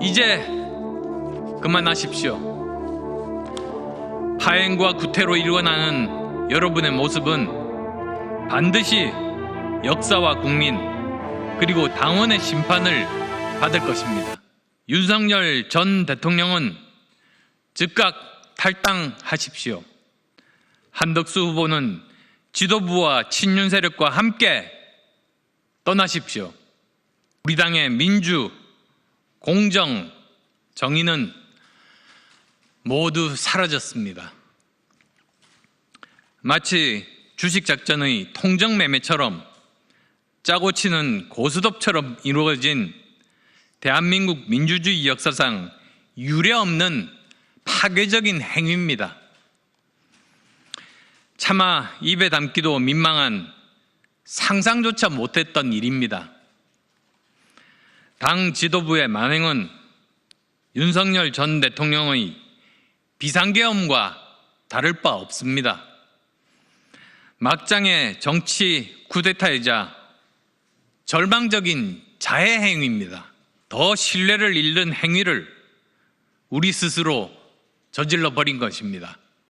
이제 그만하십시오. 파행과 구태로 일어나는 여러분의 모습은 반드시 역사와 국민 그리고 당원의 심판을 받을 것입니다. 윤석열 전 대통령은 즉각 탈당하십시오. 한덕수 후보는 지도부와 친윤 세력과 함께 떠나십시오. 우리 당의 민주, 공정, 정의는 모두 사라졌습니다. 마치 주식작전의 통정매매처럼 짜고 치는 고스톱처럼 이루어진 대한민국 민주주의 역사상 유례없는 파괴적인 행위입니다. 차마 입에 담기도 민망한 상상조차 못했던 일입니다. 당 지도부의 만행은 윤석열 전 대통령의 비상계엄과 다를 바 없습니다. 막장의 정치 쿠데타이자 절망적인 자해 행위입니다. 더 신뢰를 잃는 행위를 우리 스스로 저질러 버린 것입니다.